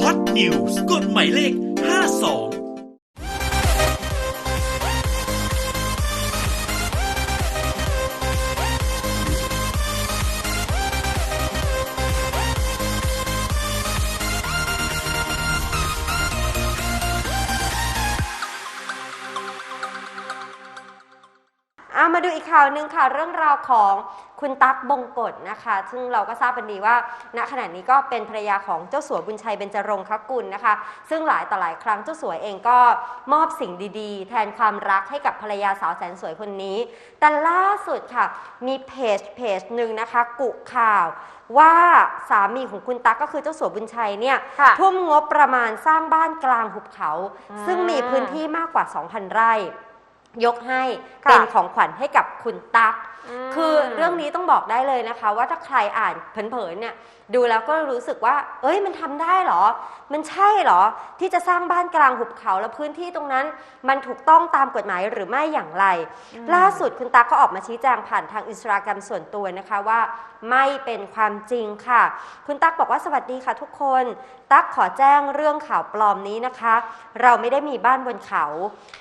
ฮอตนิวส์กฎหมายเลข 52 อะมาดูอีกข่าวหนึ่งค่ะเรื่องราวของคุณตั๊กบงกฎนะคะ ซึ่งเราก็ทราบกันดีว่า ณขณะนี้ก็เป็นภรรยาของเจ้าสัวบุญชัยเบญจรงคกุลนะคะ ซึ่งหลายต่อหลายครั้งเจ้าสัวเองก็มอบสิ่งดีๆ แทนความรักให้กับภรรยาสาวแสนสวยคนนี้ แต่ล่าสุดค่ะมีเพจเพจหนึ่งนะคะ กุข่าวว่าสามีของคุณตั๊กก็คือเจ้าสัวบุญชัยเนี่ยค่ะทุ่มงบประมาณสร้างบ้านกลางหุบเขาอืมซึ่งมีพื้นที่มากกว่า 2,000 ไร่ ยกให้ค่ะเป็นของขวัญให้กับคุณตั๊กมคือเรื่องนี้ต้องบอกได้เลยนะคะ ว่าถ้าใครอ่านเผินๆเนี่ย ดูแล้วก็รู้สึกว่า เอ้ยมันทำได้เหรอ มันใช่เหรอ ที่จะสร้างบ้านกลางหุบเขาแล้วพื้นที่ตรงนั้น มันถูกต้องตามกฎหมายหรือไม่อย่างไร ล่าสุดคุณตั๊กก็ออกมาชี้แจงผ่านทางอินสตาแกรมส่วนตัวนะคะว่าไม่เป็นความจริงค่ะ คุณตั๊กบอกว่าสวัสดีค่ะทุกคน ตั๊กขอแจ้งเรื่องข่าวปลอมนี้นะคะ เราไม่ได้มีบ้านบนเขา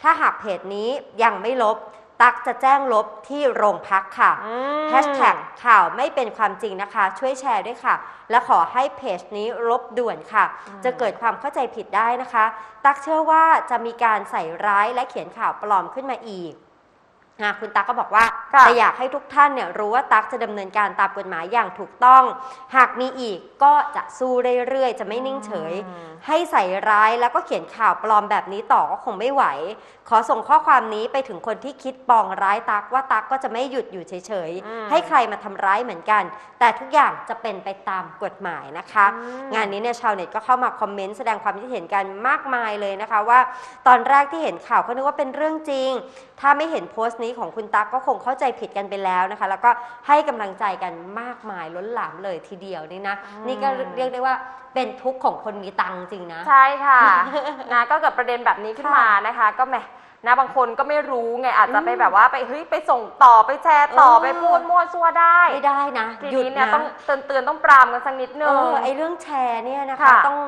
ถ้าหากเพจนี้ยังไม่ลบ ตั๊กจะแจ้งลบที่โรงพักค่ะอืมแฮชแท็กข่าวไม่เป็นความจริงนะคะ ช่วยแชร์ด้วยค่ะ และขอให้เพจนี้ลบด่วนค่ะ จะเกิดความเข้าใจผิดได้นะคะ ตั๊กเชื่อว่าจะมีการใส่ร้ายและเขียนข่าวปลอมขึ้นมาอีก อะคุณตั๊กก็บอกว่าค่ะแต่อยากให้ทุกท่านเนี่ยรู้ว่าตั๊กจะดำเนินการตามกฎหมายอย่างถูกต้อง หากมีอีกก็จะสู้เรื่อยๆ จะไม่นิ่งเฉยอืมให้ใส่ร้ายแล้วก็เขียนข่าวปลอมแบบนี้ต่อก็คงไม่ไหว ขอส่งข้อความนี้ไปถึงคนที่คิดปองร้ายตักว่าตักก็จะไม่หยุดอยู่เฉยอืมๆให้ใครมาทำร้ายเหมือนกัน แต่ทุกอย่างจะเป็นไปตามกฎหมายนะคะอืมงานนี้เนี่ยชาวเน็ตก็เข้ามาคอมเมนต์แสดงความคิดเห็นกันมากมายเลยนะคะว่า ตอนแรกที่เห็นข่าวก็นึกว่าเป็นเรื่องจริง ถ้าไม่เห็นโพสต์นี้ของคุณตั๊กก็คงเข้าใจผิดกันไปแล้วนะคะ แล้วก็ให้กำลังใจกันมากมายล้นหลามเลยทีเดียวนี่นะอืมนี่ก็เรียกได้ว่าเป็นทุกข์ของคนมีตังค์จริงนะ ใช่ค่ะ นะก็เกิดประเด็นแบบนี้ขึ้นมานะคะ ก็แหม นะบางคนก็ไม่รู้ไงอาจจะไปอืมแบบว่าไปเฮ้ยไปส่งต่อไปแชร์ต่อเออ ไปพูดมั่วซั่วได้ไม่ได้นะทีหยุดนี้เนี่ยนะต้องเตือนเตือนๆต้องปรามกันสักนิดนึเอง อไอเรื่องแชร์เนี่ยนะคะ ค่ะต้อง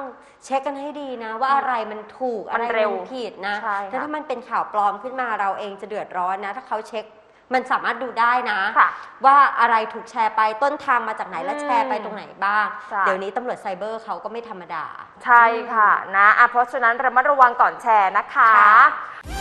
เช็คกันให้ดีนะ ว่าอะไรมันถูกมัอะไรนเร็วมันผิดนะใช่ค่ะ แล้วถ้ามันเป็นข่าวปลอมขึ้นมาเราเองจะเดือดร้อนนะ ถ้าเขาเช็คมันสามารถดูได้นะ ค่ะ ว่าอะไรถูกแชร์ไปต้นทางมาจากไหนและอืมแชร์ไปตรงไหนบ้าง ใช่ เดี๋ยวนี้ตำรวจไซเบอร์เขาก็ไม่ธรรมดา ใช่ค่ะนะอะเพราะฉะนั้นระมัดระวังก่อนแชร์นะคะ ค่ะ